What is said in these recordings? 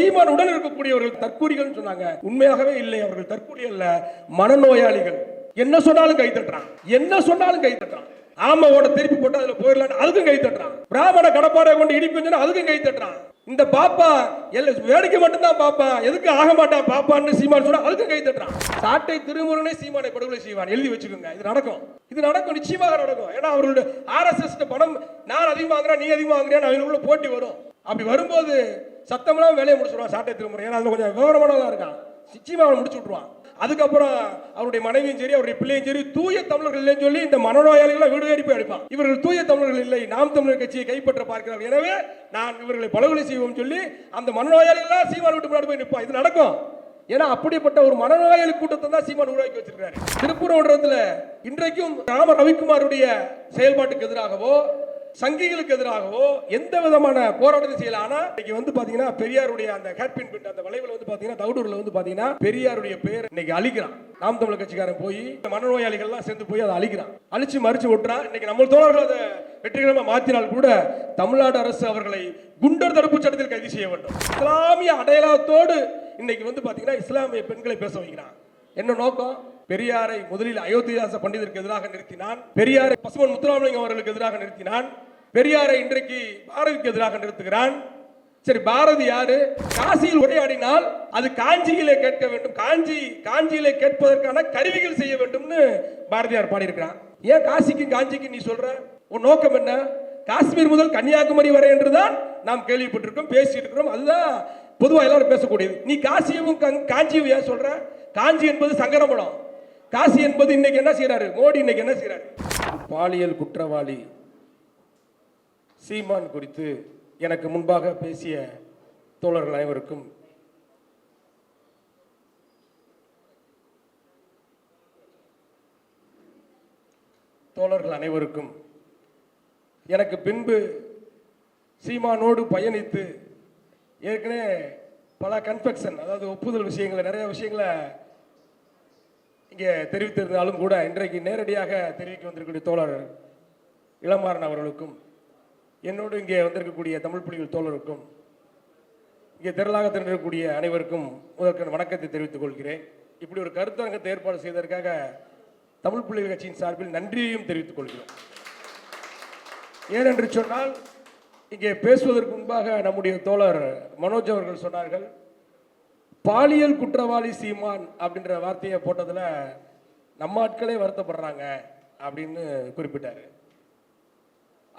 சீமான் உடன் இருக்கக்கூடியவர்கள் தற்கூரிகள் சொன்னாங்க. உண்மையாகவே இல்லை அவர்கள் தற்கூரி அல்ல. மனநோயாளிகள். என்ன சொன்னாலும் கை தட்டுறான். என்ன சொன்னாலும் கை தட்டுறான். ஆமாவோட திருப்பி போட்டு அதுல போயிடலாம் அதுக்கும் கை தட்டுறான். பிராமண கடப்பாறை கொண்டு இடிப்பு அதுக்கும் கை தட்டுறான். இந்த பாப்பா எல்ல வேடிக்கை மட்டும்தான் பாப்பா. எதுக்கு ஆக மாட்டான் பாப்பான்னு சீமான் சொன்னா அதுக்கும் கை தட்டுறான். சாட்டை திருமுருகனே சீமானை படுகொலை செய்வான். எழுதி வச்சுக்கோங்க. இது நடக்கும். இது நடக்கும். நிச்சயமாக நடக்கும். ஏன்னா அவர்களுடைய ஆர்எஸ்எஸ் பணம் நான் அதிகமாக வாங்குறேன் நீ அதிகமாக வாங்குறேன் அவங்களுக்குள்ள போட்டி வரும். அப்படி வரும்போது சத்தமெல்லாம் வேலையை முடிச்சுடுவான் சாட்டை திருமுறை. ஏன்னா அதில் கொஞ்சம் விவரமானலாம் இருக்கான். நிச்சயமா அவன் முடிச்சு விட்ருவான் அதுக்கப்புறம் அவருடைய மனைவியும் சரி அவருடைய பிள்ளையும் சரி தூய தமிழர்கள் இல்லைன்னு சொல்லி இந்த மனநோயாளிகளை வீடு தேடி போய் அடிப்பான். இவர்கள் தூய தமிழர்கள் இல்லை நாம் தமிழர் கட்சியை கைப்பற்ற பார்க்கிறார் எனவே நான் இவர்களை பலகொலை செய்வோம் சொல்லி அந்த மனநோயாளிகள்லாம் சீமான் விட்டு முன்னாடி போய் நிற்பான் இது நடக்கும். ஏன்னா அப்படிப்பட்ட ஒரு மனநோயாளி கூட்டத்தை தான் சீமான் உருவாக்கி வச்சிருக்காரு ஒன்றத்தில் இன்றைக்கும் ராம ரவிக்குமாருடைய செயல்பாட்டுக்கு எதிராகவோ சங்கிகளுக்கு எதிராகவோ எந்த விதமான போராட்டத்தை செய்யல. ஆனா இன்னைக்கு வந்து பாத்தீங்கன்னா பெரியாருடைய அந்த ஹேர்பின் பின் அந்த வளைவுல வந்து பாத்தீங்கன்னா தவுடூர்ல வந்து பாத்தீங்கன்னா பெரியாருடைய பேர் இன்னைக்கு அழிக்கிறான். நாம் தமிழ் கட்சிக்காரன் போய் மனநோயாளிகள் எல்லாம் சேர்ந்து போய் அதை அழிக்கிறான். அழிச்சு மறிச்சு விட்டுறான் இன்னைக்கு நம்ம தோழர்கள் அதை வெற்றிகரமா மாத்தினால் கூட தமிழ்நாடு அரசு அவர்களை குண்டர் தடுப்பு சட்டத்தில் கைது செய்ய வேண்டும். இஸ்லாமிய அடையாளத்தோடு இன்னைக்கு வந்து பாத்தீங்கன்னா இஸ்லாமிய பெண்களை பேச வைக்கிறான். என்ன நோக்கம்? பெரியாரை முதலில் அயோத்திதாச பண்டிதருக்கு எதிராக நிறுத்தினான். பெரியாரை பசுமன் முத்துராமலிங்கம் அவர்களுக்கு எதிராக நிறுத்தினான். பெரியாரை இன்றைக்கு பாரதிக்கு எதிராக நிறுத்துகிறான். சரி பாரதி யாரு? காசியில் உரையாடினால் அது காஞ்சியிலே கேட்க வேண்டும். காஞ்சி காஞ்சியிலே கேட்பதற்கான கருவிகள் செய்ய வேண்டும்னு பாரதியார் பாடியிருக்கிறான் ஏன் காசிக்கும் காஞ்சிக்கும் நீ சொல்ற? உன் நோக்கம் என்ன? காஷ்மீர் முதல் கன்னியாகுமரி வரை என்றுதான் நாம் கேள்விப்பட்டிருக்கோம் பேசிட்டு இருக்கிறோம். அதுதான் பொதுவாக எல்லாரும் பேசக்கூடியது. நீ காசியவும் கங்- காஞ்சியும் ஏன் சொல்ற? காஞ்சி என்பது சங்கரமடம் காசி என்பது இன்னைக்கு என்ன செய்யறாரு மோடி இன்னைக்கு என்ன செய்யறாரு பாலியல் குற்றவாளி சீமான் குறித்து எனக்கு முன்பாக பேசிய தோழர்கள் அனைவருக்கும் தோழர்கள் அனைவருக்கும் எனக்கு பின்பு சீமானோடு பயணித்து ஏற்கனவே பல கன்ஃபெக்ஷன் அதாவது ஒப்புதல் விஷயங்களை நிறைய விஷயங்களை இங்கே தெரிவித்திருந்தாலும் கூட இன்றைக்கு நேரடியாக தெரிவிக்க வந்திருக்கக்கூடிய தோழர் இளமாறன் அவர்களுக்கும் என்னோடு இங்கே வந்திருக்கக்கூடிய தமிழ் புலிகள் தோழருக்கும் இங்கே திரளாக திரண்டிருக்கக்கூடிய அனைவருக்கும் முதற்கன் வணக்கத்தை தெரிவித்துக் கொள்கிறேன். இப்படி ஒரு கருத்தரங்கத்தை ஏற்பாடு செய்ததற்காக தமிழ் புலிகள் கட்சியின் சார்பில் நன்றியையும் தெரிவித்துக் கொள்கிறோம். ஏனென்று சொன்னால் இங்கே பேசுவதற்கு முன்பாக நம்முடைய தோழர் மனோஜ் அவர்கள் சொன்னார்கள் பாலியல் குற்றவாளி சீமான் அப்படின்ற வார்த்தையை போட்டதில் நம்ம ஆட்களே வருத்தப்படுறாங்க அப்படின்னு குறிப்பிட்டார்.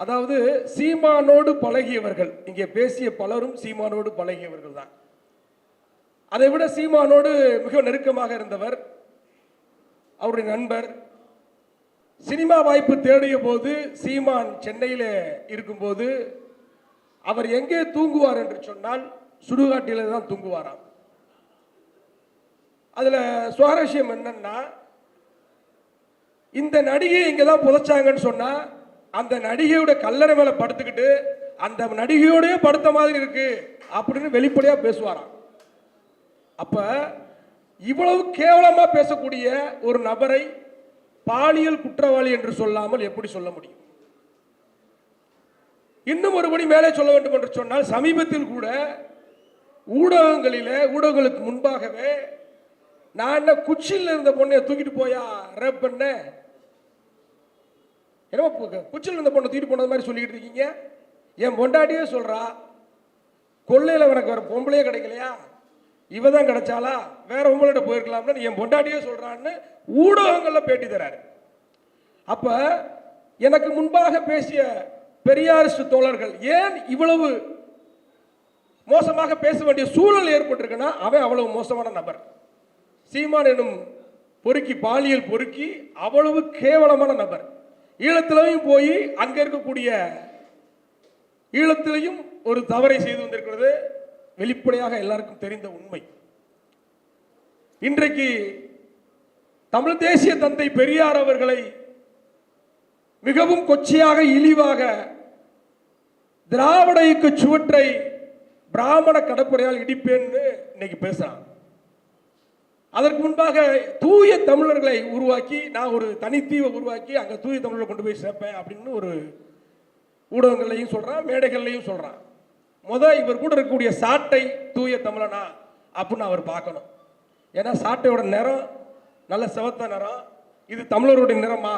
அதாவது சீமானோடு பழகியவர்கள் இங்கே பேசிய பலரும் சீமானோடு பழகியவர்கள் தான். அதை விட சீமானோடு மிக நெருக்கமாக இருந்தவர் அவருடைய நண்பர். சினிமா வாய்ப்பு தேடிய போது சீமான் சென்னையில் இருக்கும்போது அவர் எங்கே தூங்குவார் என்று சொன்னால் சுடுகாட்டில தான் தூங்குவாராம். அதில் சுவாரஸ்யம் என்னன்னா இந்த நடிகை இங்கே தான் புதைச்சாங்கன்னு சொன்னால் அந்த நடிகையோட கல்லறை மேலே படுத்துக்கிட்டு அந்த நடிகையோடய படுத்த மாதிரி இருக்கு அப்படின்னு வெளிப்படையாக பேசுவாராம். அப்போ இவ்வளவு கேவலமாக பேசக்கூடிய ஒரு நபரை பாலியல் குற்றவாளி என்று சொல்லாமல் எப்படி சொல்ல முடியும்? இன்னும் ஒருபடி மேலே சொல்ல வேண்டும் என்று சொன்னால் சமீபத்தில் கூட ஊடகங்களிலே ஊடகங்களுக்கு முன்பாகவே நான் என்ன குச்சியில் இருந்த பொண்ணை தூக்கிட்டு போயா? ரேப் பண்ண. என்னமோ குச்சியில் இருந்த பொண்ணை தூக்கிட்டு போனது மாதிரி சொல்லிக்கிட்டு இருக்கீங்க. என் பொண்டாட்டியே சொல்றா கொள்ளையில் உனக்கு வேற பொம்பளையே கிடைக்கலையா? இவ தான் கிடைச்சாலா வேற உங்கள்கிட்ட போயிருக்கலாம்னு என் பொண்டாட்டியே சொல்றான்னு ஊடகங்களில் பேட்டி தராரு. அப்ப எனக்கு முன்பாக பேசிய பெரியாரிஸ்ட் தோழர்கள் ஏன் இவ்வளவு மோசமாக பேச வேண்டிய சூழல் ஏற்பட்டிருக்குன்னா அவன் அவ்வளவு மோசமான நபர். சீமான் எனும் பொறுக்கி பாலியல் பொறுக்கி அவ்வளவு கேவலமான நபர். ஈழத்திலையும் போய் அங்கே இருக்கக்கூடிய ஈழத்திலையும் ஒரு தவறை செய்து வந்திருக்கிறது. வெளிப்படையாக எல்லாருக்கும் தெரிந்த உண்மை. இன்றைக்கு தமிழ் தேசிய தந்தை பெரியார் அவர்களை மிகவும் கொச்சையாக இழிவாக திராவிட இயக்க சுவற்றை பிராமண கடற்படையால் இடிப்பேன்னு இன்னைக்கு பேசுறான் அதற்கு முன்பாக தூய தமிழர்களை உருவாக்கி நான் ஒரு தனித்தீவை உருவாக்கி அங்கே தூய தமிழரை கொண்டு போய் சேர்ப்பேன் அப்படின்னு ஒரு ஊடகங்கள்லையும் சொல்கிறான் மேடைகள்லையும் சொல்கிறான் முத இவர் கூட இருக்கக்கூடிய சாட்டை தூய தமிழனா அப்படின்னு அவர் பார்க்கணும். ஏன்னா சாட்டையோட நிறம் நல்ல சிவத்த நிறம் இது தமிழருடைய நிறமா?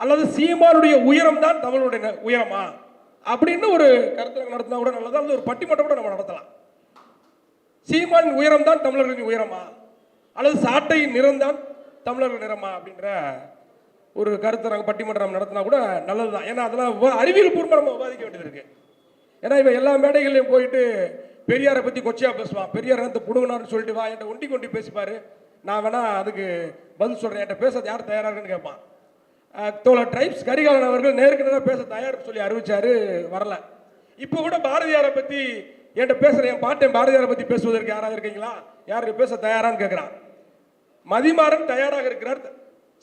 அல்லது சீமானுடைய உயரம் தான் தமிழருடைய உயரமா? அப்படின்னு ஒரு கருத்தில் நடத்தினா கூட நல்லதா அல்லது ஒரு பட்டிமன்றம் கூட நம்ம நடத்தலாம். சீமான் உயரம் தான் தமிழர்களின் உயரமா? அல்லது சாட்டையின் நிறம்தான் தமிழர்கள் நிறமா அப்படின்ற ஒரு கருத்தரங்க பட்டிமன்றம் நடத்தினா கூட நல்லதுதான். ஏன்னா அதெல்லாம் அறிவியல் பூர்வமாக நம்ம விவாதிக்க வேண்டியது இருக்கு. ஏன்னா இவன் எல்லா மேடைகள்லையும் போயிட்டு பெரியாரை பற்றி கொச்சையா பேசுவான். பெரியார் வந்து புடுங்கினார்னு சொல்லிட்டு வா என்கிட்ட ஒண்டி கொண்டி பேசிப்பாரு. நான் வேணா அதுக்கு பதில் சொல்கிறேன் என்கிட்ட பேச யார் தயாராக இருக்குன்னு கேட்பான் தோழ தோழர் ட்ரைப்ஸ் கரிகாலன் அவர்கள் நேருக்கு நேராக பேச தயார் சொல்லி அறிவிச்சாரு வரல. இப்போ கூட பாரதியாரை பற்றி என்கிட்ட பேசுகிறேன் என் பாட்டேன் பாரதியாரை பற்றி பேசுவதற்கு யாராவது இருக்கீங்களா? யார் பேச தயாரான்னு கேட்குறான் மதிமாறன் தயாராக இருக்கிறார்.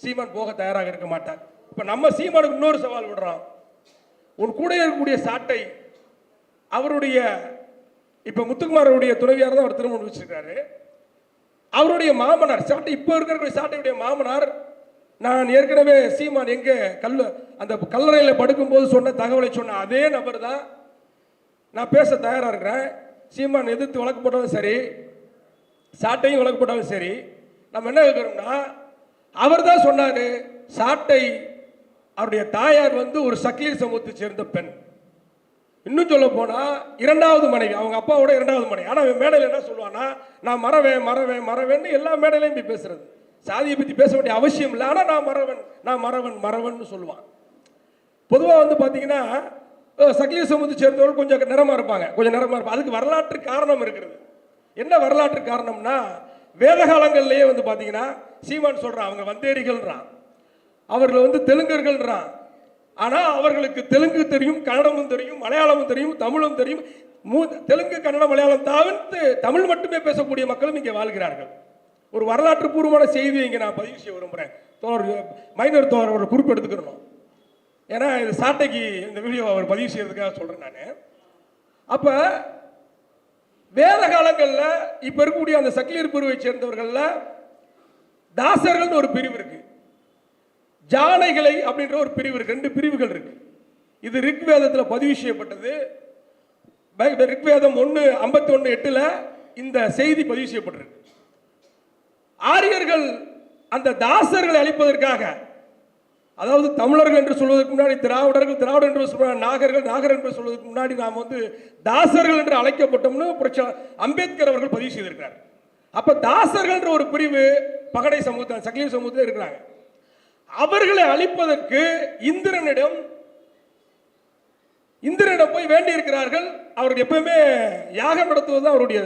சீமான் போக தயாராக இருக்க மாட்டார். இப்போ நம்ம சீமானுக்கு இன்னொரு சவால் விடுறோம் உன் கூட இருக்கக்கூடிய சாட்டை அவருடைய இப்போ முத்துக்குமாரருடைய துணைவியார் தான் அவர் திருமணம் வச்சிருக்காரு. அவருடைய மாமனார் சாட்டை இப்போ இருக்கிற சாட்டையுடைய மாமனார் நான் ஏற்கனவே சீமான் எங்கே கல் அந்த கல்லறையில் படுக்கும்போது சொன்ன தகவலை சொன்ன அதே நபர் தான். நான் பேச தயாராக இருக்கிறேன். சீமான் எதிர்த்து வழக்கு போட்டாலும் சரி சாட்டையும் வழக்கு போட்டாலும் சரி நம்ம என்ன கேட்குறோம்னா அவர் தான் சொன்னார் சாட்டை அவருடைய தாயார் வந்து ஒரு சக்கிலீர் சமூகத்தை சேர்ந்த பெண். இன்னும் சொல்ல போனா இரண்டாவது மனைவி அவங்க அப்பாவோட இரண்டாவது மனைவி. ஆனா அவன் மேடையில் என்ன சொல்லுவானா நான் மறவேன் மறவேன் மறவேன்னு எல்லா மேடையிலையும் போய் பேசுறது. சாதியை பத்தி பேச வேண்டிய அவசியம் இல்லை. ஆனா நான் மறவன் நான் மறவன் மறவன் சொல்லுவான். பொதுவா வந்து பாத்தீங்கன்னா அஹ், சமூகத்தை சேர்ந்தவர்கள் கொஞ்சம் நிறமா இருப்பாங்க. கொஞ்சம் நிறமா இருப்பாங்க. அதுக்கு வரலாற்று காரணம் இருக்கிறது. என்ன வரலாற்று காரணம்னா வேத காலங்கள்லேயே வந்து பார்த்தீங்கன்னா சீமான் சொல்கிறான் அவங்க வந்தேரிகள்ன்றான் அவர்கள் வந்து தெலுங்கர்கள்ன்றான் ஆனால் அவர்களுக்கு தெலுங்கு தெரியும் கன்னடமும் தெரியும் மலையாளமும் தெரியும் தமிழும் தெரியும். மூ- தெலுங்கு கன்னடம் மலையாளம் தவிர்த்து தமிழ் மட்டுமே பேசக்கூடிய மக்களும் இங்கே வாழ்கிறார்கள். ஒரு வரலாற்று பூர்வமான செய்தியை இங்கே நான் பதிவு செய்ய விரும்புகிறேன் தோழர் மைனர் தோழர் ஒரு குறிப்பு எடுத்துக்கிறணும் ஏன்னா இது சாட்டைக்கு இந்த வீடியோ அவர் பதிவு செய்யறதுக்காக சொல்கிறேன் நான். அப்போ வேத காலங்களில் இப்போ இருக்கக்கூடிய அந்த சக்கிலியர் பிரிவை சேர்ந்தவர்களில் தாசர்கள்னு ஒரு பிரிவு இருக்கு. ஜானைகளை அப்படின்ற ஒரு பிரிவு இருக்கு. ரெண்டு பிரிவுகள் இருக்கு. இது ரிக்வேதத்தில் பதிவு செய்யப்பட்டது. பை- ரிக்வேதம் ஒன்று ஐம்பத்தி ஒன்று எட்டில் இந்த செய்தி பதிவு செய்யப்பட்டிருக்கு. ஆரியர்கள் அந்த தாசர்களை அழிப்பதற்காக அதாவது தமிழர்கள் என்று சொல்வதற்கு முன்னாடி திராவிடர்கள் திராவிடர் என்று சொல்ற நாகர்கள் நாகர் என்று சொல்வதற்கு முன்னாடி நாம் வந்து தாசர்கள் என்று அழைக்கப்பட்டோம்னு புரட்சி அம்பேத்கர் அவர்கள் பதிவு செய்திருக்கிறார். அப்போ தாசர்கள் என்ற ஒரு பிரிவு பகடை சமூகத்தில் சக்கிலிய சமூகத்தில் இருக்கிறாங்க. அவர்களை அழிப்பதற்கு இந்திரனிடம் இந்திரனிடம் போய் வேண்டி இருக்கிறார்கள் அவர்கள் எப்பவுமே யாகம் நடத்துவது தான் அவருடைய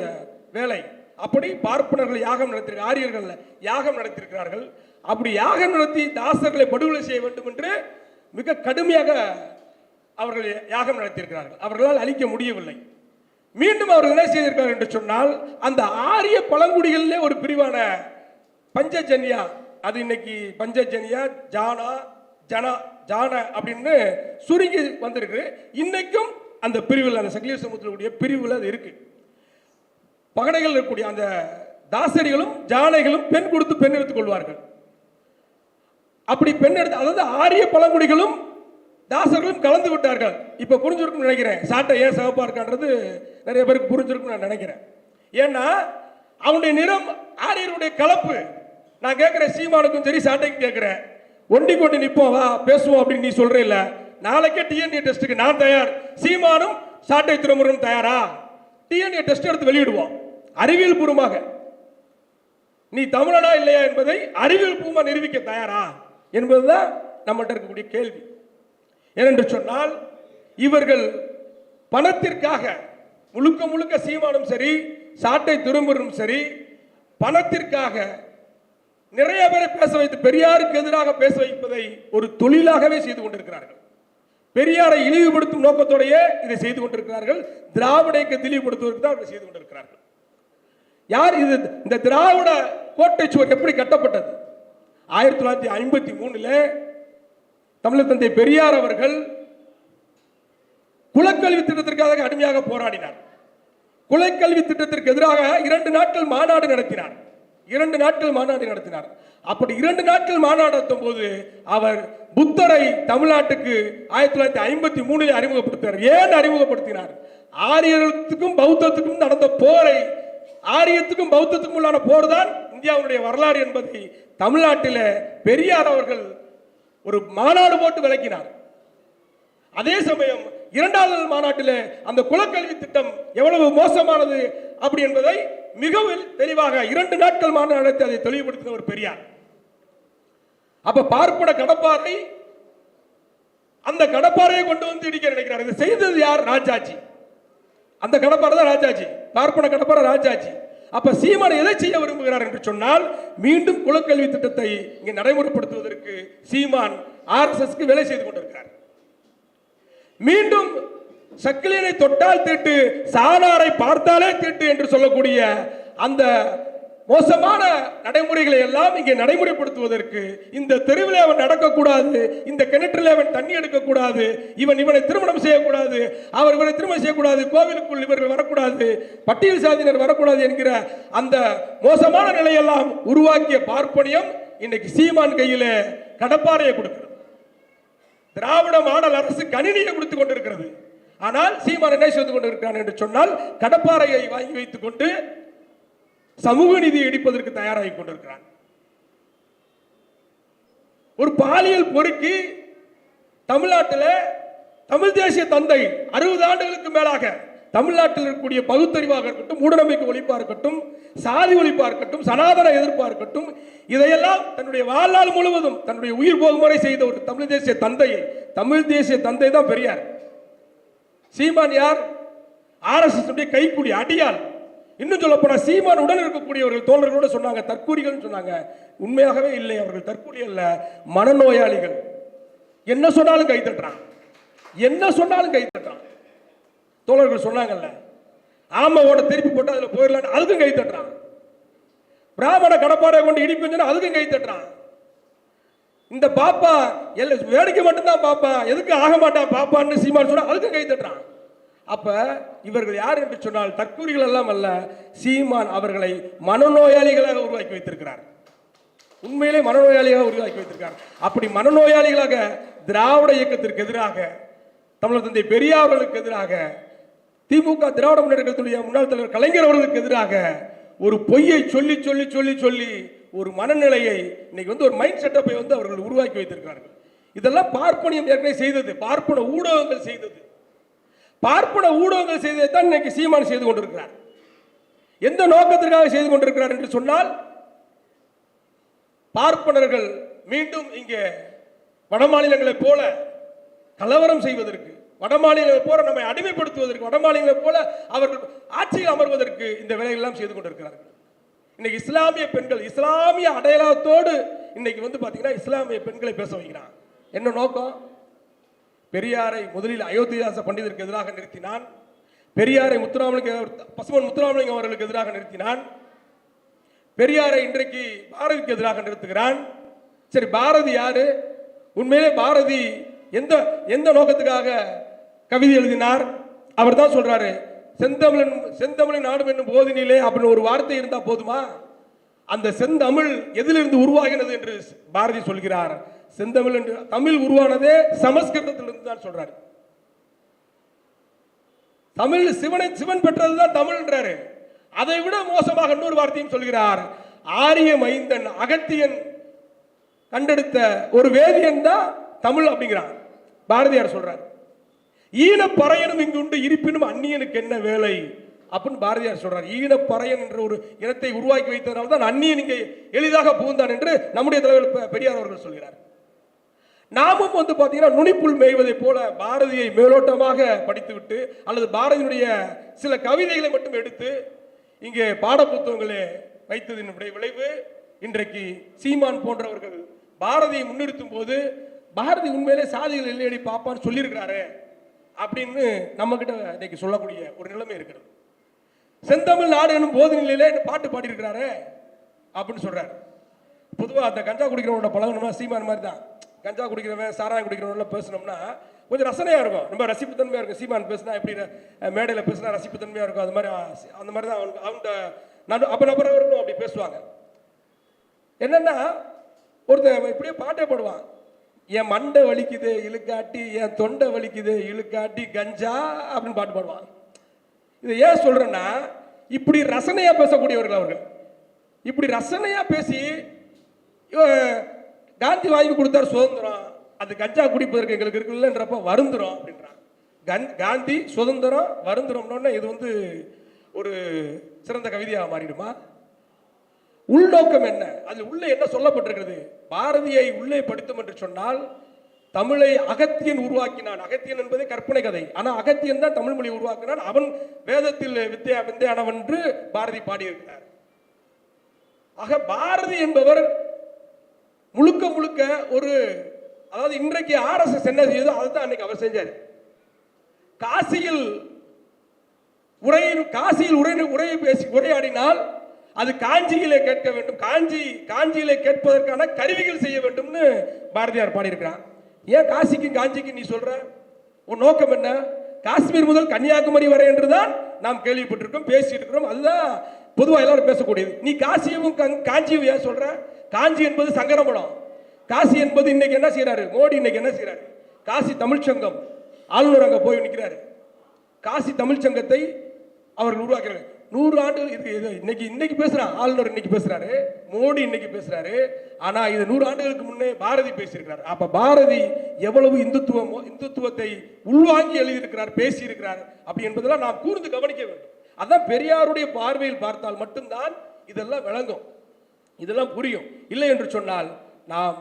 வேலை. அப்படி பார்ப்பனர்கள் யாகம் நடத்திரு ஆரியர்கள் யாகம் நடத்தியிருக்கிறார்கள் அப்படி யாகம் நடத்தி தாசர்களை படுகொலை செய்ய வேண்டும் என்று மிக கடுமையாக அவர்கள் யாகம் நடத்தியிருக்கிறார்கள் அவர்களால் அழிக்க முடியவில்லை. மீண்டும் அவர்கள் என்ன செய்திருக்கிறார் என்று சொன்னால் அந்த ஆரிய பழங்குடிகளிலே ஒரு பிரிவான பஞ்சஜன்யா அது இன்னைக்கு பஞ்சஜன்யா ஜானா ஜனா ஜான அப்படின்னு சுருங்கி வந்திருக்கு. இன்னைக்கும் அந்த பிரிவில் அந்த சக்கிலிய சமூகத்தினுடைய பிரிவில் அது இருக்குது பகடைகள் இருக்கக்கூடிய அந்த தாசரிகளும் ஜானைகளும் பெண் கொடுத்து பெண் எடுத்துக் கொள்வார்கள். அப்படி பெண் எடுத்து அதாவது ஆரிய பழங்குடிகளும் தாசர்களும் கலந்து விட்டார்கள். இப்ப புரிஞ்சிருக்கும்னு நினைக்கிறேன். சாட்டை ஏன் சிவப்பா இருக்கான்றது நிறைய பேருக்கு புரிஞ்சிருக்கும் நான் நினைக்கிறேன். ஏன்னா அவனுடைய நிறம் ஆரியருடைய கலப்பு. நான் கேட்கிறேன் சீமானுக்கும் சரி சாட்டைக்கும் கேட்கிறேன். ஒண்டி கொண்டு நிற்போம் வா பேசுவோம் அப்படின்னு நீ சொல்ற இல்ல. நாளைக்கே டிஎன்ஏ டெஸ்ட்டுக்கு நான் தயார். சீமானும் சாட்டை திருமுருகனும் தயாரா? டிஎன்ஏ டெஸ்ட் எடுத்து வெளியிடுவோம். அறிவியல் பூர்வமாக நீ தமிழனா இல்லையா என்பதை அறிவியல் பூர்வமாக நிரூபிக்க தயாரா என்பதுதான் நம்மகிட்ட இருக்கக்கூடிய கேள்வி. ஏனென்று சொன்னால் இவர்கள் பணத்திற்காக முழுக்க முழுக்க சீமானும் சரி சாட்டை திரும்பும் சரி பணத்திற்காக நிறைய பேரை பேச வைத்து பெரியாருக்கு எதிராக பேச வைப்பதை ஒரு தொழிலாகவே செய்து கொண்டிருக்கிறார்கள். பெரியாரை இழிவுபடுத்தும் நோக்கத்தோடையே இதை செய்து கொண்டிருக்கிறார்கள். திராவிட இயக்கத்தை இழிவுபடுத்துவதற்கு தான் இதை செய்து கொண்டிருக்கிறார்கள். யார் இது? இந்த திராவிட கோட்டை சுவர் எப்படி கட்டப்பட்டது? ஆயிரத்தி தொள்ளாயிரத்தி ஐம்பத்தி மூணுல தமிழர் தந்தை பெரியார் அவர்கள் குலக்கல்வி திட்டத்திற்காக அடிமையாக போராடினார். குலக்கல்வி திட்டத்திற்கு எதிராக இரண்டு நாட்கள் மாநாடு நடத்தினார். இரண்டு நாட்கள் மாநாடு நடத்தினார். அப்படி இரண்டு நாட்கள் மாநாடு நடத்தும் போது அவர் புத்தரை தமிழ்நாட்டுக்கு ஆயிரத்தி தொள்ளாயிரத்தி ஐம்பத்தி மூணில் அறிமுகப்படுத்தினார். ஏன் அறிமுகப்படுத்தினார்? ஆரியத்துக்கும் பௌத்தத்துக்கும் நடந்த போரை ஆரியத்துக்கும் பௌத்தத்துக்கும் உள்ளான போர் தான் இந்தியாவுடைய வரலாறு என்பதை தமிழ்நாட்டில் பெரியார் அவர்கள் ஒரு மாநாடு போட்டு விளக்கினார். அதே சமயம் இரண்டாவது மாநாட்டில் அந்த குலக்கல்வி திட்டம் எவ்வளவு மோசமானது அப்படி என்பதை மிகவும் தெளிவாக இரண்டு நாட்கள் மாநாடு அதை தெளிவுபடுத்தின ஒரு பெரியார். அப்ப பார்ப்பன கடப்பாறை அந்த கடப்பாறையை கொண்டு வந்து இடிக்க நினைக்கிறார். இதை செய்தது யார்? ராஜாஜி. அந்த கடப்பாறை தான் ராஜாஜி. பார்ப்பன கடப்பாறை ராஜாஜி. அப்ப சீமான் எதை செய்ய விரும்புகிறார் என்று சொன்னால் மீண்டும் குலக்கல்வி திட்டத்தை இங்கே நடைமுறைப்படுத்துவதற்கு சீமான் ஆர்எஸ்எஸ்க்கு வேலை செய்து கொண்டிருக்கிறார். மீண்டும் சக்கிலியனை தொட்டால் திட்டு சாணாரை பார்த்தாலே திட்டு என்று சொல்லக்கூடிய அந்த மோசமான நடைமுறைகளை எல்லாம் இங்கே நடைமுறைப்படுத்துவதற்கு இந்த தெருவில் அவன் நடக்கக்கூடாது இந்த கிணற்றில் அவன் தண்ணி எடுக்கக்கூடாது இவன் இவனை திருமணம் செய்யக்கூடாது அவர் இவனை திருமணம் செய்யக்கூடாது கோவிலுக்குள் இவர்கள் வரக்கூடாது பட்டியல் சாதியினர் வரக்கூடாது என்கிற அந்த மோசமான நிலையெல்லாம் உருவாக்கிய பார்ப்பனியம் இன்னைக்கு சீமான் கையில கடப்பாறையை கொடுக்கிறது. திராவிட மாடல் அரசு கணினியை கொடுத்து கொண்டிருக்கிறது. ஆனால் சீமான் என்ன செய்து கொண்டிருக்கிறான் என்று சொன்னால் கடப்பாறையை வாங்கி வைத்துக் கொண்டு சமூக நீதியை இடிப்பதற்கு தயாராகி கொண்டிருக்கிறான் ஒரு பாலியல் பொறுக்கி தமிழ்நாட்டில் தமிழ் தேசிய தந்தை அறுபது ஆண்டுகளுக்கு மேலாக தமிழ்நாட்டில் இருக்கக்கூடிய பகுத்தறிவாக இருக்கட்டும் மூடநம்பிக்கை ஒழிப்பாக இருக்கட்டும் சாதி ஒழிப்பாக இருக்கட்டும் சனாதன எதிர்ப்பாக இருக்கட்டும் இதையெல்லாம் தன்னுடைய வாழ்நாள் முழுவதும் தன்னுடைய உயிர் போகுமுறை செய்த ஒரு தமிழ் தேசிய தந்தை தமிழ் தேசிய தந்தை தான் பெரியார். சீமான் யார்? ஆர்எஸ்எஸ் கைக்குடி அடியால் இன்னும் சொல்ல போனா சீமான் உடன் இருக்கக்கூடியவர்கள் தோழர்களோட சொன்னாங்க தற்கூலிகள்னு சொன்னாங்க. உண்மையாகவே இல்லை அவர்கள் தற்கூரி அல்ல. மனநோயாளிகள். என்ன சொன்னாலும் கை தட்டுறான். என்ன சொன்னாலும் கை தட்டுறான். தோழர்கள் சொன்னாங்கல்ல ஆமாவோட திருப்பி போட்டு அதில் போயிடலான்னு அதுக்கும் கை தட்டுறான். பிராமண கடப்பாறை கொண்டு இடிப்புன்னு சொன்னா அதுக்கும் கை தட்டுறான். இந்த பாப்பா எல்லாம் வேடிக்கை மட்டும்தான் பாப்பா. எதுக்கு ஆக மாட்டான் பாப்பான்னு சீமான் சொன்னா அதுக்கும் கை தட்டுறான். அப்ப இவர்கள் யார் என்று சொன்னால் தற்கூரிகள் எல்லாம் அல்ல சீமான் அவர்களை மனநோயாளிகளாக உருவாக்கி வைத்திருக்கிறார். உண்மையிலே மனநோயாளிகளாக உருவாக்கி வைத்திருக்கார் அப்படி மனநோயாளிகளாக திராவிட இயக்கத்திற்கு எதிராக தமிழர் தந்தை பெரியார் அவர்களுக்கு எதிராக திமுக திராவிட முன்னேற்றத்துடைய முன்னாள் தலைவர் கலைஞர் அவர்களுக்கு எதிராக ஒரு பொய்யை சொல்லி சொல்லி சொல்லி சொல்லி ஒரு மனநிலையை இன்னைக்கு வந்து ஒரு மைண்ட் செட்டப்பை வந்து அவர்கள் உருவாக்கி வைத்திருக்கிறார்கள். இதெல்லாம் பார்ப்பனியம் ஏற்கனவே செய்தது பார்ப்பன ஊடகங்கள் செய்தது. பார்ப்பன ஊடகங்கள் செய்ததை தான் இன்னைக்கு சீமான் செய்து கொண்டிருக்கிறார். எந்த நோக்கத்திற்காக செய்து கொண்டிருக்கிறார் என்று சொன்னால் பார்ப்பனர்கள் மீண்டும் இங்கே வடமாநிலங்களைப் போல கலவரம் செய்வதற்கு வடமாநிலங்களைப் போல நம்மை அடிமைப்படுத்துவதற்கு வடமாநிலங்களைப் போல அவர்கள் ஆட்சியில் அமர்வதற்கு இந்த வேலையெல்லாம் செய்து கொண்டிருக்கிறார்கள். இன்னைக்கு இஸ்லாமிய பெண்கள் இஸ்லாமிய அடையாளத்தோடு இன்னைக்கு வந்து பார்த்தீங்கன்னா இஸ்லாமிய பெண்களை பேச வைக்கிறான். என்ன நோக்கம்? பெரியாரை முதலில் அயோத்திதாச பண்டிதருக்கு எதிராக நிறுத்தினான். பெரியாரை முத்துராமலிங்க பசுமன் முத்துராமலிங்கம் அவர்களுக்கு எதிராக நிறுத்தினான். பெரியாரை இன்றைக்கு பாரதிக்கு எதிராக நிறுத்துகிறான். சரி பாரதி யாரு? உண்மையிலே பாரதி எந்த எந்த நோக்கத்துக்காக கவிதை எழுதினார்? அவர் தான் சொல்றாரு செந்தமிழன் செந்தமிழன் நாடும் என்னும் போதினிலே அப்படின்னு ஒரு வார்த்தை இருந்தா போதுமா? அந்த செந்தமிழ் எதிலிருந்து உருவாகினது என்று பாரதி சொல்கிறார். செந்தமிழ் என்று தமிழ் உருவானதே சமஸ்கிருதத்திலிருந்து தான் சொல்றாரு. தமிழ் சிவனை சிவன் பெற்றதுதான் தமிழ்ன்றாரு. அதை விட மோசமாக இன்னொரு வார்த்தையும் சொல்கிறார். ஆரிய மைந்தன் அகத்தியன் கண்டெடுத்த ஒரு வேதியன் தான் தமிழ் அப்படிங்கிறான் பாரதியார் சொல்றார். ஈன பறையனும் இங்கு உண்டு இருப்பினும் அந்நியனுக்கு என்ன வேலை? அப்படின்னு பாரதியார் சொல்றார். ஈன பறையன் என்ற ஒரு இனத்தை உருவாக்கி வைத்ததனால தான் அந்நியன் இங்கே எளிதாக புகுந்தான் என்று நம்முடைய தலைவர் பெ- பெரியார் அவர்கள் சொல்கிறார். நாமும் வந்து பார்த்தீங்கன்னா நுனிப்புல் மேய்வதைப் போல பாரதியை மேலோட்டமாக படித்துவிட்டு அல்லது பாரதியினுடைய சில கவிதைகளை மட்டும் எடுத்து இங்கே பாடப்புத்தகங்களே வைத்ததினுடைய விளைவு இன்றைக்கு சீமான் போன்றவர்கள். பாரதியை முன்னிறுத்தும் போது பாரதி உண்மையிலே சாதிகள் இல்லையடி பாப்பான்னு சொல்லியிருக்கிறாரு அப்படின்னு நம்ம கிட்ட இன்னைக்கு சொல்லக்கூடிய ஒரு நிலைமை இருக்கிறது. செந்தமிழ் நாடு எனும் போது நிலையிலே பாட்டு பாடியிருக்கிறாரு அப்படின்னு சொல்றாரு. பொதுவாக அந்த கஞ்சா குடிக்கிறவனோட பழகணும்னா சீமான் மாதிரி தான் கஞ்சா குடிக்கிறவன் சாராயம் குடிக்கிறவன்லாம் பேசினோம்னா கொஞ்சம் ரசனையாக இருக்கும். ரொம்ப ரசிப்புத்தன்மையாக இருக்கும். சீமான் பேசினா எப்படி மேடையில் பேசினா ரசிப்புத்தன்மையாக இருக்கும். அது மாதிரி அந்த மாதிரி தான் அவங்க அவங்க நடு அப்ப நபரவர்களும் அப்படி பேசுவாங்க. என்னென்னா ஒருத்தர் இப்படியே பாட்டே பாடுவான். என் மண்டை வலிக்குது இழுக்காட்டி என் தொண்டை வலிக்குது இழுக்காட்டி கஞ்சா அப்படின்னு பாட்டு பாடுவான். இதை ஏன் சொல்கிறேன்னா இப்படி ரசனையாக பேசக்கூடியவர்கள் அவர்கள். இப்படி ரசனையாக பேசி காந்தி வாங்கி கொடுத்தார் சுதந்திரம். அது கஞ்சா குடிப்பதற்கு எங்களுக்கு இருக்குல்லன்றப்ப வருந்துரும் அப்படின்றான் கந்- காந்தி சுதந்திரம் வருந்துறோம்னு இது வந்து ஒரு சிறந்த கவிதையாக மாறிடுமா? உள்நோக்கம் என்ன? அதில் உள்ளே என்ன சொல்லப்பட்டிருக்கிறது? பாரதியை உள்ளே படித்தோம் என்று சொன்னால் தமிழை அகத்தியன் உருவாக்கினான். அகத்தியன் என்பதே கற்பனை கதை. ஆனால் அகத்தியன் தான் தமிழ் மொழி உருவாக்கினான். அவன் வேதத்தில் வித்யா வித்யானவன் என்று பாரதி பாடியிருக்கிறார். ஆக பாரதி என்பவர் முழுக்க முழுக்க ஒரு அதாவது இன்றைக்கு ஆர்எஸ்எஸ் என்ன செய்யுதோ அதை தான் அன்னைக்கு அவர் செஞ்சார். காசியில் உரை காசியில் உரை உரையை பேசி உரையாடினால் அது காஞ்சியிலே கேட்க வேண்டும். காஞ்சி காஞ்சியிலே கேட்பதற்கான கருவிகள் செய்ய வேண்டும்னு பாரதியார் பாடியிருக்கிறான் ஏன் காசிக்கும் காஞ்சிக்கும் நீ சொல்ற? உன் நோக்கம் என்ன? காஷ்மீர் முதல் கன்னியாகுமரி வரை என்றுதான் நாம் கேள்விப்பட்டிருக்கோம் பேசிட்டு இருக்கிறோம் அதுதான் பொதுவாக எல்லாரும் பேசக்கூடியது. நீ காசியவும் கங்- காஞ்சியும் ஏன் சொல்ற? காஞ்சி என்பது சங்கரமடம் காசி என்பது இன்னைக்கு என்ன செய்யறாரு மோடி இன்னைக்கு என்ன செய்யறாரு காசி தமிழ்ச்சங்கம் ஆளுநர் அங்கே போய் நிற்கிறாரு காசி தமிழ்ச்சங்கத்தை அவர்கள் உருவாக்குறாங்க. நூறு ஆண்டுகள் இது இன்னைக்கு இன்னைக்கு பேசுறான் ஆளுநர் இன்னைக்கு பேசுறாரு மோடி இன்னைக்கு பேசுறாரு. ஆனா இது நூறு ஆண்டுகளுக்கு முன்னே பாரதி பேசியிருக்கிறார். அப்ப பாரதி எவ்வளவு இந்துத்துவம் இந்துத்துவத்தை உள்வாங்கி எழுதியிருக்கிறார் பேசியிருக்கிறார் அப்படி என்பதெல்லாம் நாம் கூர்ந்து கவனிக்க வேண்டும். அதான் பெரியாருடைய பார்வையில் பார்த்தால் மட்டும்தான் இதெல்லாம் விளங்கும். இதெல்லாம் புரியும். இல்லை என்று சொன்னால் நாம்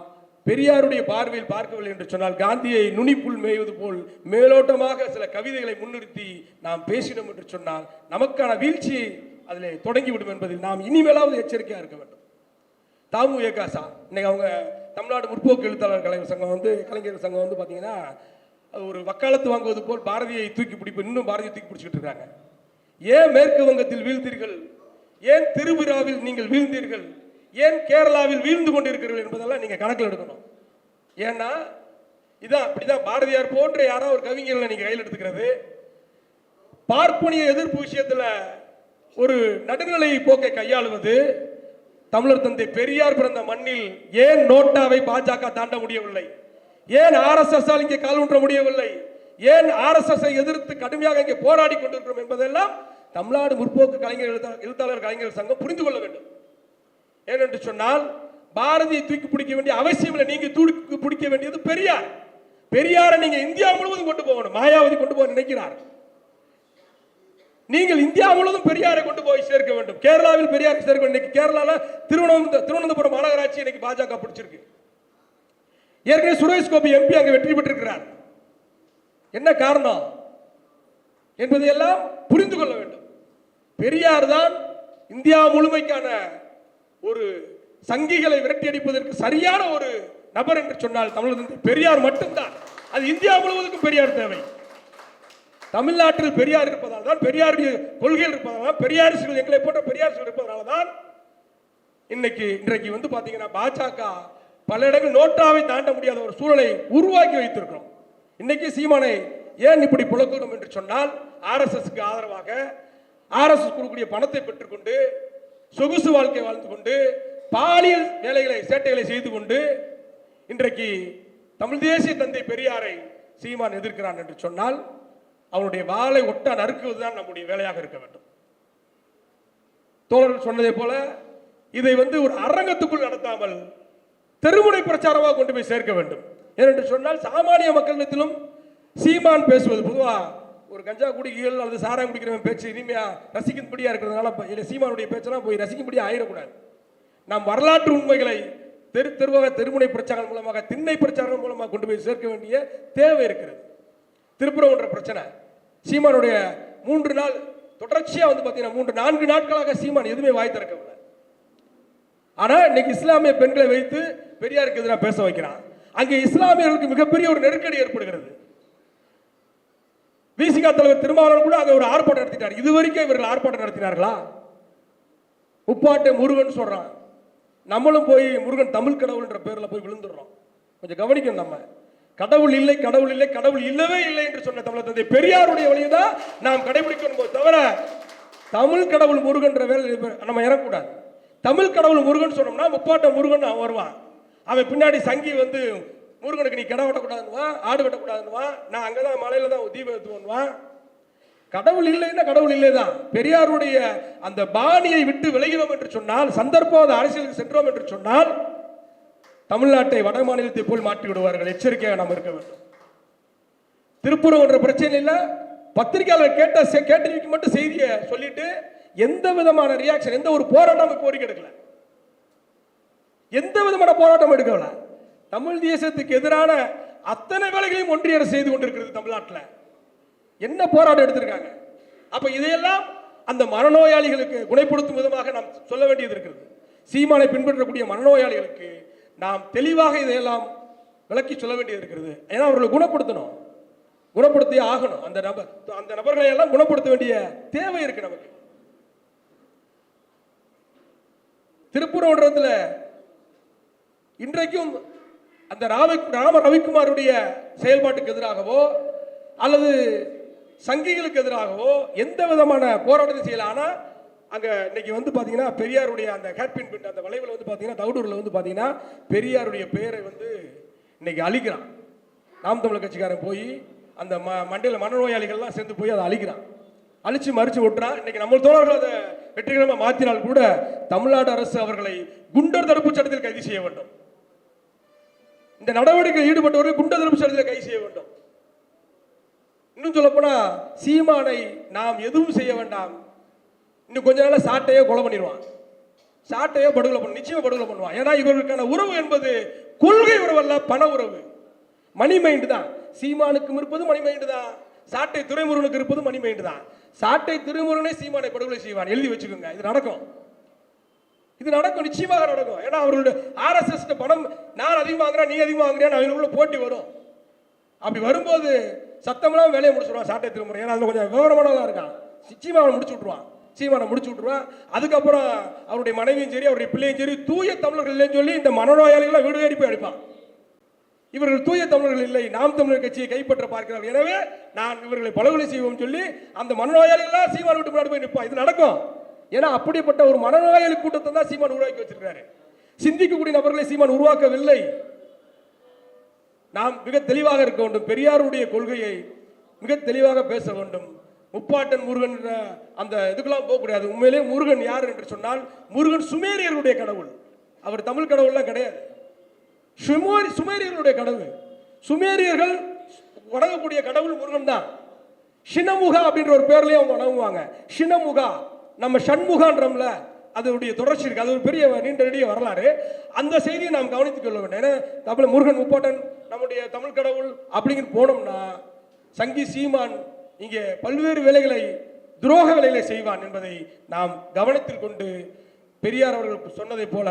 பெரியாருடைய பார்வையில் பார்க்கவில்லை என்று சொன்னால் காந்தியை நுனிப்புள் மேய்வது போல் மேலோட்டமாக சில கவிதைகளை முன்னிறுத்தி நாம் பேசினோம் என்று சொன்னால் நமக்கான வீழ்ச்சியை அதில் தொடங்கிவிடும் என்பதில் நாம் இனிமேலாவது எச்சரிக்கையாக இருக்க வேண்டும். தாமு ஏகாசா இன்னைக்கு அவங்க தமிழ்நாடு முற்போக்கு எழுத்தாளர் கலைஞர் சங்கம் வந்து கலைஞர் சங்கம் வந்து பார்த்தீங்கன்னா அது ஒரு வக்காலத்து வாங்குவது போல் பாரதியை தூக்கி பிடிப்பு இன்னும் பாரதியை தூக்கி பிடிச்சிக்கிட்டு இருக்காங்க. ஏன் மேற்கு வங்கத்தில் வீழ்ந்தீர்கள்? ஏன் திருவிழாவில் நீங்கள் வீழ்ந்தீர்கள்? ஏன் கேரளாவில் வீழ்ந்து கொண்டிருக்கிறீர்கள் என்பதெல்லாம் நீங்கள் கணக்கில் எடுக்கணும். ஏன்னா இதான் அப்படிதான் பாரதியார் போன்ற யாரோ ஒரு கவிஞர்களை நீங்கள் கையில் எடுத்துக்கிறது. பார்ப்பனிய எதிர்ப்பு விஷயத்தில் ஒரு நடுநிலை போக்கை கையாளுவது தமிழர் தந்தை பெரியார் பிறந்த மண்ணில் ஏன் நோட்டாவை பாஜக தாண்ட முடியவில்லை? ஏன் ஆர்எஸ்எஸ்ஸால் இங்கே கால் ஊன்ற முடியவில்லை? ஏன் ஆர்எஸ்எஸ்ஸை எதிர்த்து கடுமையாக இங்கே போராடி கொண்டிருக்கிறோம் என்பதெல்லாம் தமிழ்நாடு முற்போக்கு கலைஞர் எழுத்தா- எழுத்தாளர் கலைஞர் சங்கம் புரிந்து கொள்ள வேண்டும். ஏனென்று சொன்னால் பாரதியை தூக்கி பிடிக்க வேண்டிய அவசியம் இல்லை. நீங்க தூக்கி பிடிக்க வேண்டியது பெரியார். பெரியாரை நீங்க இந்தியா முழுவதும் கொண்டு போகணும். மாயாவதி கொண்டு போக நினைக்கிறார். நீங்கள் இந்தியா முழுவதும் பெரியாரை கொண்டு போய் சேர்க்க வேண்டும். கேரளாவில் பெரியாரை சேர்க்க வேண்டும். இன்னைக்கு கேரளால திருவனந்த திருவனந்தபுரம் மாநகராட்சி இன்னைக்கு பாஜக பிடிச்சிருக்கு. ஏற்கனவே சுரேஷ் கோபி எம்பி அங்கே வெற்றி பெற்றிருக்கிறார். என்ன காரணம்? என்பதையெல்லாம் புரிந்து கொள்ள வேண்டும். பெரியார் தான் இந்தியா முழுமைக்கான ஒரு சங்கிகளை விரட்டி அடிப்பதற்கு சரியான ஒரு நபர் என்று சொன்னால் தமிழக பெரியார் மட்டும்தான். அது இந்தியா முழுவதுக்கும் பெரியார் தேவை. தமிழ்நாட்டில் பெரியார் இருப்பதால் தான் பெரியாருடைய கொள்கைகள் இருப்பதால் தான் பெரியாரிசுகள் எங்களை போன்ற பெரியாரிசுகள் இருப்பதனால தான் இன்னைக்கு இன்றைக்கு வந்து பார்த்தீங்கன்னா பாஜக பல இடங்கள் நோட்டாவை தாண்ட முடியாத ஒரு சூழலை உருவாக்கி வைத்திருக்கிறோம். இன்னைக்கு சீமானை ஏன் இப்படி புழக்கணும் என்று சொன்னால் ஆர்எஸ்எஸ்க்கு ஆதரவாக ஆர்எஸ்எஸ் கொடுக்கக்கூடிய பணத்தை பெற்றுக்கொண்டு சொகுசு வாழ்க்கை வாழ்ந்து கொண்டு பாலியல் வேலைகளை சேட்டைகளை செய்து கொண்டு இன்றைக்கு தமிழ் தேசிய தந்தை பெரியாரை சீமான் எதிர்க்கிறான் என்று சொன்னால் அவனுடைய வாளை ஒட்ட நறுக்குவதுதான் நம்முடைய வேலையாக இருக்க வேண்டும். தோழர்கள் சொன்னதை போல இதை வந்து ஒரு அரங்கத்துக்குள் நடத்தாமல் தெருமுனை பிரச்சாரமாக கொண்டு போய் சேர்க்க வேண்டும். ஏனென்று சொன்னால் சாமானிய மக்களிடத்திலும் சீமான் பேசுவது பொதுவாக ஒரு கஞ்சா குடிகள் அல்லது சாராயம் குடிக்கிறவன் பேச்சு இனிமையா ரசிக்கும்படியா இருக்கிறதுனால இல்லை சீமானுடைய பேச்செல்லாம் போய் ரசிக்கும்படியா ஆயிடக்கூடாது. நாம் வரலாற்று உண்மைகளை தெரு தெருவாக தெருமுனை பிரச்சாரம் மூலமாக திண்ணை பிரச்சாரம் மூலமாக கொண்டு போய் சேர்க்க வேண்டிய தேவை இருக்கிறது. திருப்புறம்ன்ற பிரச்சனை. சீமானுடைய மூன்று நாள் தொடர்ச்சியாக வந்து பார்த்தீங்கன்னா மூன்று நான்கு நாட்களாக சீமான் எதுவுமே வாய் திறக்கவில்லை. ஆனால் இன்னைக்கு இஸ்லாமிய பெண்களை வைத்து பெரியாருக்கு எதிராக பேச வைக்கிறான். அங்கே இஸ்லாமியர்களுக்கு மிகப்பெரிய ஒரு நெருக்கடி ஏற்படுகிறது. விசிகா தலைவர் திருமாவளவன் கூட அங்கே ஒரு ஆர்ப்பாட்டம் நடத்திட்டார். இது வரைக்கும் இவர்கள் ஆர்ப்பாட்டம் நடத்தினார்களா? முப்பாட்டை முருகன் சொல்கிறான் நம்மளும் போய் முருகன் தமிழ் கடவுள்ன்ற பேரில் போய் விழுந்துடுறோம். கொஞ்சம் கவனிக்கணும் நம்ம. கடவுள் இல்லை கடவுள் இல்லை கடவுள் இல்லவே இல்லை என்று சொன்ன தமிழர் தந்தை பெரியாருடைய வழியை தான் நாம் கடைபிடிக்கணும் தவிர தமிழ் கடவுள் முருகன்ற வேலை நம்ம இறக்கக்கூடாது. தமிழ் கடவுள் முருகன் சொன்னோம்னா முப்பாட்ட முருகன் அவன் வருவான். அவன் பின்னாடி சங்கி வந்து முருகனுக்கு நீ கடை வெட்டக்கூடாதுன்னுவான் ஆடு வெட்டக்கூடாதுன்னுவா நான் அங்கே தான் மலையில தான் தீபம் ஏற்றுவான் கடவுள் இல்லைன்னா கடவுள் இல்லைதான். பெரியாருடைய அந்த பாணியை விட்டு விலகினோம் என்று சொன்னால் சந்தர்ப்பவாத அரசியலுக்கு சென்றோம் என்று சொன்னால் தமிழ்நாட்டை வட மாநிலத்தை போல் மாற்றி விடுவார்கள். எச்சரிக்கையாக நாம் இருக்க வேண்டும். திருப்பூரம் என்ற பிரச்சனை இல்லை. பத்திரிகையாளர் கேட்ட செ- மட்டும் செய்தியை சொல்லிட்டு எந்த விதமான ரியாக்ஷன் எந்த ஒரு போராட்டம் கோரிக்கை எடுக்கல. எந்த விதமான போராட்டம் எடுக்கல தமிழ் தேசத்துக்கு எதிரான அத்தனை வேலைகளையும் ஒன்றிய அரசு செய்து கொண்டிருக்கிறது தமிழ்நாட்டில். என்ன போராட்டம் எடுத்திருக்காங்க? அப்ப இதையெல்லாம் அந்த மனநோயாளிகளுக்கு குணப்படுத்தும் விதமாக நாம் சொல்ல வேண்டியது இருக்கிறது. சீமானை பின்பற்றக்கூடிய மனநோயாளிகளுக்கு நாம் தெளிவாக இதையெல்லாம் விளக்கி சொல்ல வேண்டியது இருக்கிறது. ஏன்னா அவர்களை குணப்படுத்தணும். குணப்படுத்தியே ஆகணும். அந்த நபர் அந்த நபர்களை எல்லாம் குணப்படுத்த வேண்டிய தேவை இருக்கு நமக்கு. திருப்பூரத்தில் இன்றைக்கும் அந்த ராம ராம ரவிக்குமாருடைய செயல்பாட்டுக்கு எதிராகவோ அல்லது சங்கிகளுக்கு எதிராகவோ எந்த விதமான போராட்டத்தை செய்யல. அங்கே இன்னைக்கு வந்து பார்த்தீங்கன்னா பெரியாருடைய அந்த ஹேர்பின் பின் அந்த வளைவில் வந்து பார்த்தீங்கன்னா தவுடூரில் வந்து பார்த்தீங்கன்னா பெரியாருடைய பெயரை வந்து இன்னைக்கு அழிக்கிறான். நாம் தமிழ் கட்சிக்காரன் போய் அந்த ம மண்டையில் மனநோயாளிகள்லாம் சேர்ந்து போய் அதை அழிக்கிறான். அழிச்சு மறிச்சு விட்டுறான் இன்னைக்கு நம்ம தோழர்கள் அதை வெற்றிகரமாக மாற்றினால் கூட தமிழ்நாடு அரசு அவர்களை குண்டர் தடுப்பு சட்டத்தில் கைது செய்ய வேண்டும். இந்த நடவடிக்கையில் ஈடுபட்டவர்களை குண்ட தடுப்பு சட்டத்தில் செய்ய வேண்டும். இன்னும் சொல்ல போனா சீமானை நாம் எதுவும் செய்ய வேண்டாம். இன்னும் கொஞ்ச நாள்ல சாட்டையோ கொலை பண்ணிடுவான். சாட்டையோ படுகொலை பண்ண நிச்சயமா படுகொலை பண்ணுவான். ஏன்னா இவர்களுக்கான உறவு என்பது கொள்கை உறவு அல்ல பண உறவு. மணி மைண்டு தான். சீமானுக்கும் இருப்பது மணி மைண்டு தான். சாட்டை துறைமுருகனுக்கு இருப்பது மணி மைண்டு தான். சாட்டை துறைமுருகனே சீமானை படுகொலை செய்வான். எழுதி வச்சுக்கோங்க இது நடக்கும். இது நடக்கும் நிச்சயமாக நடக்கும். ஏன்னா அவர்களுடைய ஆர்எஸ்எஸ் பணம் நான் அதிகமாக வாங்குறேன் நீ அதிகமாக வாங்குறேன் அவங்களுக்குள்ள போட்டி வரும். அப்படி வரும்போது சத்தமெல்லாம் வேலையை முடிச்சுடுவான் சாட்டை திரும்புறேன் ஏன்னா அதில் கொஞ்சம் விவரமானதான் இருக்கான். நிச்சயமாக அவனை முடிச்சு விட்ருவான் சீமானை முடிச்சு விட்ருவான் அதுக்கப்புறம் அவருடைய மனைவியும் சரி அவருடைய பிள்ளையும் சரி தூய தமிழர்கள் இல்லைன்னு சொல்லி இந்த மனநோயாளிகளை வீடு தேடி போய் அடிப்பான். இவர்கள் தூய தமிழர்கள் இல்லை நாம் தமிழர் கட்சியை கைப்பற்ற பார்க்கிறார்கள். எனவே நான் இவர்களை பலகொலை செய்வோம் சொல்லி அந்த மனநோயாளிகள்லாம் சீமான விட்டு முன்னாடி போய் நிற்பான். இது நடக்கும். ஏன்னா அப்படிப்பட்ட ஒரு மனநோயாளி கூட்டத்தை தான் சீமான் உருவாக்கி வச்சிருக்காரு சிந்திக்கக்கூடிய நபர்களை சீமான் உருவாக்கவில்லை. நாம் மிக தெளிவாக இருக்க வேண்டும். பெரியாருடைய கொள்கையை மிக தெளிவாக பேச வேண்டும். முப்பாட்டன் முருகன் அந்த இதுக்கெல்லாம் போகக்கூடாது உண்மையிலே முருகன் யார் என்று சொன்னால் முருகன் சுமேரியர்களுடைய கடவுள். அவர் தமிழ் கடவுள்லாம் கிடையாது. சுமேரி சுமேரியர்களுடைய கடவுள். சுமேரியர்கள் வணங்கக்கூடிய கடவுள் முருகன் தான். ஷினமுகா அப்படின்ற ஒரு பேர்லயே அவங்க வணங்குவாங்க. ஷினமுகா நம்ம சண்முகான்றம்ல அதனுடைய தொடர்ச்சி இருக்கு. அது ஒரு பெரிய நீண்ட நெடிய வரலாறு. அந்த செய்தியை நாம் கவனித்துக் கொள்ள வேண்டும். ஏன்னா தமிழ் முருகன் முப்பாட்டன் நம்முடைய தமிழ் கடவுள் அப்படிங்கிற போனோம்னா சங்கி சீமான் இங்கே பல்வேறு வேலைகளை துரோக வேலைகளை செய்வான் என்பதை நாம் கவனத்தில் கொண்டு பெரியார் அவர்கள் சொன்னதைப் போல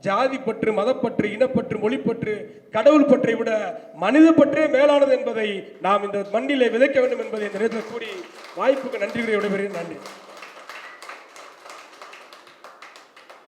ஜாதி பற்று மதப்பற்று இனப்பற்று மொழிப்பற்று கடவுள் பற்றை விட மனித பற்றே மேலானது என்பதை நாம் இந்த மண்ணிலே விதைக்க வேண்டும் என்பதை இந்த நேரத்தில் கூறி வாய்ப்புக்கு நன்றி கூறி விடைபெறுகிறேன். நன்றி.